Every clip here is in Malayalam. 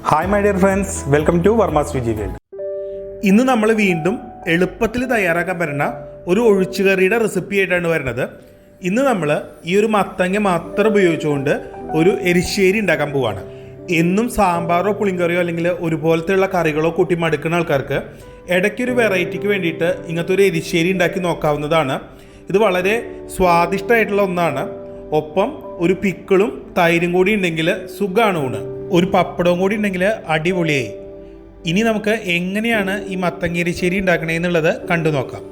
Hi my dear friends welcome to Varma's Viji world ഇന്ന് നമ്മൾ വീണ്ടും എളുപ്പത്തിൽ തയ്യാറാക്കാൻ പറ്റുന്ന ഒരു ഒഴിച്ചുകറിയുടെ റെസിപ്പി ആയിട്ടാണ് വരുന്നത്. ഇന്ന് നമ്മൾ ഈ ഒരു മത്തങ്ങ മാത്രം ഉപയോഗിച്ചുകൊണ്ട് ഒരു എരിശ്ശേരി ഉണ്ടാക്കാൻ പോവാണ്. എന്നും സാമ്പാറോ പുളിങ്കറിയോ അല്ലെങ്കിൽ ഒരുപോലത്തെയുള്ള കറികളോ കൂട്ടി മടുക്കുന്ന ആൾക്കാർക്ക് ഇടയ്ക്കൊരു വെറൈറ്റിക്ക് വേണ്ടിയിട്ട് ഇങ്ങനത്തെ ഒരു എരിശ്ശേരി ഉണ്ടാക്കി നോക്കാവുന്നതാണ്. ഇത് വളരെ സ്വാദിഷ്ടമായിട്ടുള്ള ഒന്നാണ്. ഒപ്പം ഒരു പിക്കിളും തൈരും കൂടി ഉണ്ടെങ്കിൽ സുഖമാണ് ഊണ്. ഒരു പപ്പടവും കൂടി ഉണ്ടെങ്കിൽ അടിപൊളിയായി. ഇനി നമുക്ക് എങ്ങനെയാണ് ഈ മത്തങ്ങേരിശ്ശേരി ഉണ്ടാക്കണേ എന്നുള്ളത് കണ്ടു നോക്കാം.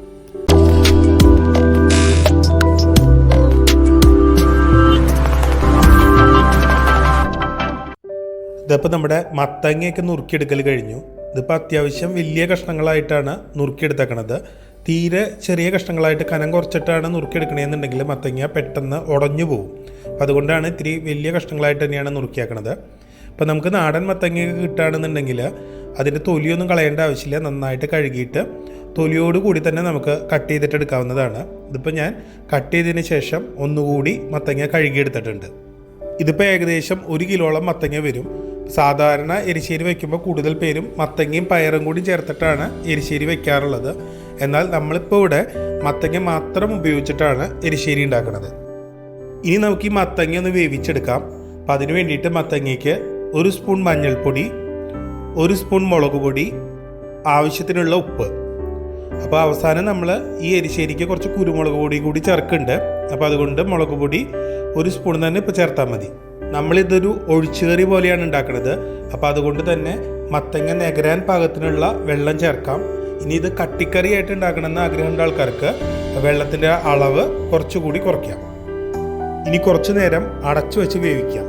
ഇതിപ്പോൾ നമ്മുടെ മത്തങ്ങയൊക്കെ നുറുക്കിയെടുക്കൽ കഴിഞ്ഞു. ഇതിപ്പോൾ അത്യാവശ്യം വലിയ കഷ്ണങ്ങളായിട്ടാണ് നുറുക്കിയെടുത്തേക്കണത്. തീരെ ചെറിയ കഷ്ണങ്ങളായിട്ട് കനം കുറച്ചിട്ടാണ് നുറുക്കിയെടുക്കണേന്നുണ്ടെങ്കിൽ മത്തങ്ങ പെട്ടെന്ന് ഉടഞ്ഞു പോകും അപ്പം അതുകൊണ്ടാണ് ഇത്തിരി വലിയ കഷ്ണങ്ങളായിട്ട് തന്നെയാണ് നുറുക്കിയാക്കണത്. അപ്പോൾ നമുക്ക് നാടൻ മത്തങ്ങ കിട്ടുകയാണെന്നുണ്ടെങ്കിൽ അതിന്റെ തൊലിയൊന്നും കളയേണ്ട ആവശ്യമില്ല. നന്നായിട്ട് കഴുകിയിട്ട് തൊലിയോട് കൂടി തന്നെ നമുക്ക് കട്ട് ചെയ്തിട്ട് എടുക്കാവുന്നതാണ്. ഇതിപ്പോൾ ഞാൻ കട്ട് ചെയ്തതിന് ശേഷം ഒന്നുകൂടി മത്തങ്ങ കഴുകിയെടുത്തിട്ടുണ്ട്. ഇതിപ്പോൾ ഏകദേശം ഒരു കിലോളം മത്തങ്ങ വരും. സാധാരണ എരിശ്ശേരി വയ്ക്കുമ്പോൾ കൂടുതൽ പേരും മത്തങ്ങയും പയറും കൂടി ചേർത്തിട്ടാണ് എരിശ്ശേരി വയ്ക്കാറുള്ളത്. എന്നാൽ നമ്മളിപ്പോൾ ഇവിടെ മത്തങ്ങ മാത്രം ഉപയോഗിച്ചിട്ടാണ് എരിശ്ശേരി ഉണ്ടാക്കുന്നത്. ഇനി നമുക്ക് ഈ മത്തങ്ങ ഒന്ന് വേവിച്ചെടുക്കാം. അപ്പം അതിന് വേണ്ടിയിട്ട് മത്തങ്ങയ്ക്ക് ഒരു സ്പൂൺ മഞ്ഞൾപ്പൊടി ഒരു സ്പൂൺ മുളക് പൊടി ആവശ്യത്തിനുള്ള ഉപ്പ്. അപ്പോൾ അവസാനം നമ്മൾ ഈ എരിശ്ശേരിക്ക് കുറച്ച് കുരുമുളക് പൊടി കൂടി ചേർക്കുന്നുണ്ട്. അപ്പോൾ അതുകൊണ്ട് മുളക് പൊടി ഒരു സ്പൂൺ തന്നെ ഇപ്പോൾ ചേർത്താൽ മതി. നമ്മളിതൊരു ഒഴിച്ചുകറി പോലെയാണ് ഉണ്ടാക്കുന്നത് അപ്പോൾ അതുകൊണ്ട് തന്നെ മത്തങ്ങ നെകരാൻ പാകത്തിനുള്ള വെള്ളം ചേർക്കാം. ഇനി ഇത് കട്ടിക്കറിയായിട്ട് ഉണ്ടാക്കണമെന്ന് ആഗ്രഹമുള്ള ആൾക്കാർക്ക് വെള്ളത്തിന്റെ അളവ് കുറച്ചുകൂടി കുറയ്ക്കാം. ഇനി കുറച്ചു നേരം അടച്ചു വെച്ച് വേവിക്കാം.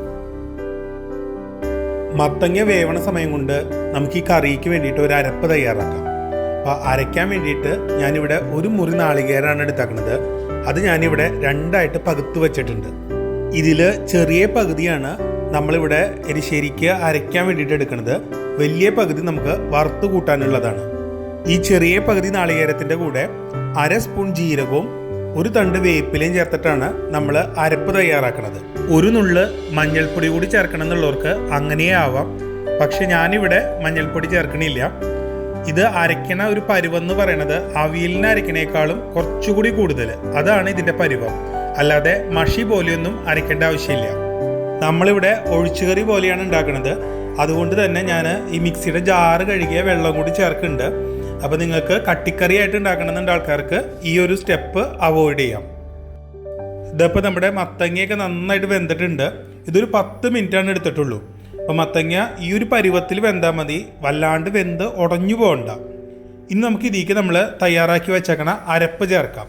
മത്തങ്ങ വേവണ സമയം കൊണ്ട് നമുക്ക് ഈ കറിക്ക് വേണ്ടിയിട്ട് ഒരു അരപ്പ് തയ്യാറാക്കാം. അപ്പോൾ അരയ്ക്കാൻ വേണ്ടിയിട്ട് ഞാനിവിടെ ഒരു മുറി നാളികേരാണ് എടുത്താക്കുന്നത്. അത് ഞാനിവിടെ രണ്ടായിട്ട് പകുത്ത് വെച്ചിട്ടുണ്ട്. ഇതിൽ ചെറിയ പകുതിയാണ് നമ്മളിവിടെ എരിശ്ശേരിക്ക് അരയ്ക്കാൻ വേണ്ടിയിട്ട് എടുക്കുന്നത് വലിയ പകുതി നമുക്ക് വറുത്ത് കൂട്ടാനുള്ളതാണ്. ഈ ചെറിയ പകുതി നാളികേരത്തിന്റെ കൂടെ അര സ്പൂൺ ജീരകവും ഒരു തണ്ട് വേപ്പിലയും ചേർത്തിട്ടാണ് നമ്മൾ അരപ്പ് തയ്യാറാക്കുന്നത് ഒരു നുള്ള് മഞ്ഞൾപ്പൊടി കൂടി ചേർക്കണം എന്നുള്ളവർക്ക് അങ്ങനെയേ ആവാം. പക്ഷെ ഞാനിവിടെ മഞ്ഞൾപ്പൊടി ചേർക്കണില്ല. ഇത് അരയ്ക്കണ ഒരു പരുവെന്ന് പറയണത് അവിയലിന് അരയ്ക്കണേക്കാളും കുറച്ചുകൂടി കൂടുതൽ. അതാണ് ഇതിന്റെ പരുവം. അല്ലാതെ മഷി പോലെയൊന്നും അരയ്ക്കേണ്ട ആവശ്യമില്ല. നമ്മളിവിടെ ഒഴിച്ചുകറി പോലെയാണ് ഉണ്ടാക്കുന്നത് അതുകൊണ്ട് തന്നെ ഞാൻ ഈ മിക്സിയുടെ ജാറ് കഴുകിയ വെള്ളം കൂടി ചേർക്കുന്നുണ്ട്. അപ്പോൾ നിങ്ങൾക്ക് കട്ടിക്കറി ആയിട്ട് ഉണ്ടാക്കണമെന്നുണ്ട് ആൾക്കാർക്ക് ഈ ഒരു സ്റ്റെപ്പ് അവോയ്ഡ് ചെയ്യാം. ഇതിപ്പോൾ നമ്മുടെ മത്തങ്ങയൊക്കെ നന്നായിട്ട് വെന്തിട്ടുണ്ട്. ഇതൊരു പത്ത് മിനിറ്റാണ് എടുത്തിട്ടുള്ളൂ. അപ്പോൾ മത്തങ്ങ ഈ ഒരു പരുവത്തിൽ വെന്താൽ മതി. വല്ലാണ്ട് വെന്ത് ഉടഞ്ഞു പോകണ്ട. ഇനി നമുക്ക് ഇതിലേക്ക് നമ്മൾ തയ്യാറാക്കി വെച്ചേക്കണ അരപ്പ് ചേർക്കാം.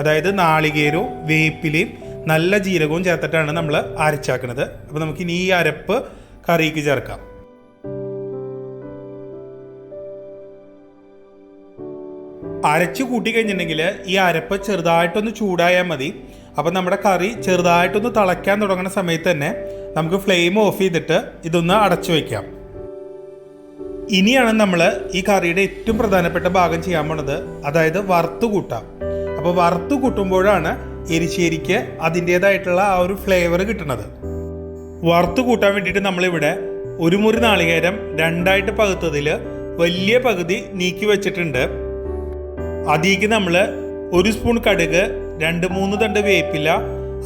അതായത് നാളികേരവും വേപ്പിലയും നല്ല ജീരകവും ചേർത്തിട്ടാണ് നമ്മൾ അരച്ചാക്കുന്നത് അപ്പോൾ നമുക്കിനി ഈ അരപ്പ് കറിക്ക് ചേർക്കാം. അരച്ച് കൂട്ടി കഴിഞ്ഞിട്ടുണ്ടെങ്കിൽ ഈ അരപ്പ് ചെറുതായിട്ടൊന്ന് ചൂടായാൽ മതി. അപ്പം നമ്മുടെ കറി ചെറുതായിട്ടൊന്ന് തിളയ്ക്കാൻ തുടങ്ങുന്ന സമയത്ത് തന്നെ നമുക്ക് ഫ്ലെയിം ഓഫ് ചെയ്തിട്ട് ഇതൊന്ന് അടച്ചു വയ്ക്കാം ഇനിയാണ് നമ്മൾ ഈ കറിയുടെ ഏറ്റവും പ്രധാനപ്പെട്ട ഭാഗം ചെയ്യാൻ പോണത്. അതായത് വറുത്ത് കൂട്ടാം. അപ്പോൾ വറുത്ത് കൂട്ടുമ്പോഴാണ് എരിശ്ശേരിക്ക് അതിന്റേതായിട്ടുള്ള ആ ഒരു ഫ്ലേവർ കിട്ടുന്നത്. വറുത്ത് കൂട്ടാൻ വേണ്ടിയിട്ട് നമ്മളിവിടെ ഒരു മുറി നാളികേരം രണ്ടായിട്ട് പകുത്തതിൽ വലിയ പകുതി നീക്കി വെച്ചിട്ടുണ്ട്. അതിലേക്ക് നമ്മൾ ഒരു സ്പൂൺ കടുക് രണ്ട് മൂന്ന് തണ്ട് വേപ്പില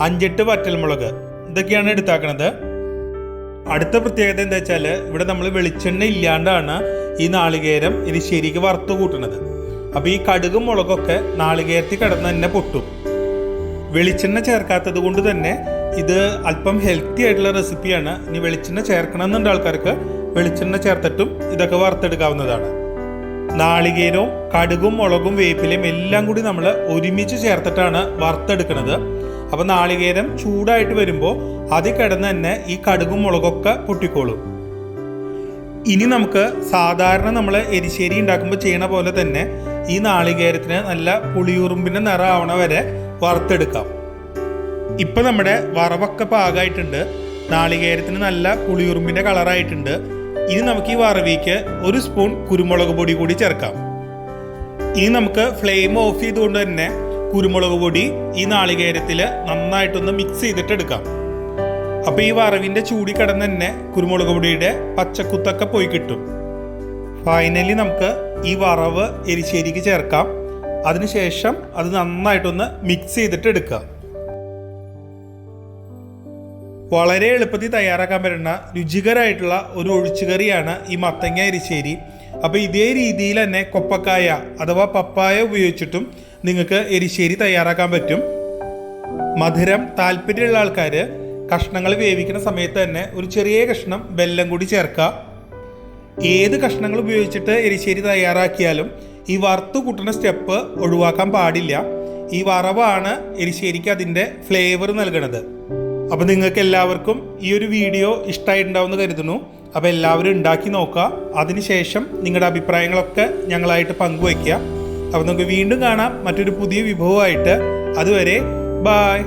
അഞ്ചെട്ട് വറ്റൽമുളക്. ഇതൊക്കെയാണ് എടുത്താക്കണത്. അടുത്ത പ്രത്യേകത എന്താ വെച്ചാൽ ഇവിടെ നമ്മൾ വെളിച്ചെണ്ണ ഇല്ലാണ്ടാണ് ഈ നാളികേരം എരിശ്ശേരിക്ക് വറുത്ത് കൂട്ടണത്. അപ്പോൾ ഈ കടുകും മുളകൊക്കെ നാളികേരത്തിൽ കിടന്ന് തന്നെ പൊട്ടും. വെളിച്ചെണ്ണ ചേർക്കാത്തത് കൊണ്ട് തന്നെ ഇത് അല്പം ഹെൽത്തി ആയിട്ടുള്ള റെസിപ്പിയാണ് ഇനി വെളിച്ചെണ്ണ ചേർക്കണം എന്നുണ്ട് ആൾക്കാർക്ക് വെളിച്ചെണ്ണ ചേർത്തിട്ടും ഇതൊക്കെ വറുത്തെടുക്കാവുന്നതാണ്. നാളികേരവും കടുകും മുളകും വേപ്പിലയും എല്ലാം കൂടി നമ്മൾ ഒരുമിച്ച് ചേർത്തിട്ടാണ് വറുത്തെടുക്കുന്നത്. അപ്പോൾ നാളികേരം ചൂടായിട്ട് വരുമ്പോൾ അതിൽ കിടന്ന് തന്നെ ഈ കടുകും മുളകൊക്കെ പൊട്ടിക്കോളും. ഇനി നമുക്ക് സാധാരണ നമ്മൾ എരിശ്ശേരി ഉണ്ടാക്കുമ്പോൾ ചെയ്യണ പോലെ തന്നെ ഈ നാളികേരത്തിന് നല്ല പുളിയുറുമ്പിന്റെ നിറം വരെ വറുത്തെടുക്കാം. ഇപ്പം നമ്മുടെ വറവൊക്കെ പാകമായിട്ടുണ്ട് നാളികേരത്തിന് നല്ല പുളിയുറുമ്പിന്റെ കളറായിട്ടുണ്ട്. ഇനി നമുക്ക് ഈ വറവിക്ക് ഒരു സ്പൂൺ കുരുമുളക് പൊടി കൂടി ചേർക്കാം. ഇനി നമുക്ക് ഫ്ലെയിം ഓഫ് ചെയ്തുകൊണ്ട് തന്നെ കുരുമുളക് പൊടി ഈ നാളികേരത്തിൽ നന്നായിട്ടൊന്ന് മിക്സ് ചെയ്തിട്ട് എടുക്കാം. അപ്പോൾ ഈ വറവിന്റെ ചൂടി കിടന്ന് തന്നെ കുരുമുളക് പൊടിയുടെ പച്ചക്കുത്തൊക്കെ പോയി കിട്ടും. ഫൈനലി നമുക്ക് ഈ വറവ് എരിശ്ശേരിക്ക് ചേർക്കാം. അതിനുശേഷം അത് നന്നായിട്ടൊന്ന് മിക്സ് ചെയ്തിട്ട് എടുക്കുക വളരെ എളുപ്പത്തിൽ തയ്യാറാക്കാൻ പറ്റുന്ന രുചികരമായിട്ടുള്ള ഒരു ഒഴിച്ചുകറിയാണ് ഈ മത്തങ്ങ എരിശ്ശേരി. അപ്പോൾ ഇതേ രീതിയിൽ തന്നെ കൊപ്പക്കായ അഥവാ പപ്പായ ഉപയോഗിച്ചിട്ടും നിങ്ങൾക്ക് എരിശ്ശേരി തയ്യാറാക്കാൻ പറ്റും. മധുരം താല്പര്യമുള്ള ആൾക്കാർ കഷ്ണങ്ങൾ വേവിക്കുന്ന സമയത്ത് തന്നെ ഒരു ചെറിയ കഷ്ണം വെല്ലം കൂടി ചേർക്കുക. ഏത് കഷ്ണങ്ങൾ ഉപയോഗിച്ചിട്ട് എരിശ്ശേരി തയ്യാറാക്കിയാലും ഈ വറുത്ത് കൂട്ടുന്ന സ്റ്റെപ്പ് ഒഴിവാക്കാൻ പാടില്ല. ഈ വറവാണ് എരിശ്ശേരിക്ക് അതിന്റെ ഫ്ലേവർ നൽകുന്നത് അപ്പോൾ നിങ്ങൾക്ക് എല്ലാവർക്കും ഈ ഒരു വീഡിയോ ഇഷ്ടമായിട്ടുണ്ടാവുമെന്ന് കരുതുന്നു. അപ്പോൾ എല്ലാവരും ഉണ്ടാക്കി നോക്കുക. അതിനുശേഷം നിങ്ങളുടെ അഭിപ്രായങ്ങളൊക്കെ ഞങ്ങളായിട്ട് പങ്കുവയ്ക്കുക. അപ്പോൾ നമുക്ക് വീണ്ടും കാണാം. മറ്റൊരു പുതിയ വിഭവമായിട്ട്. അതുവരെ ബായ്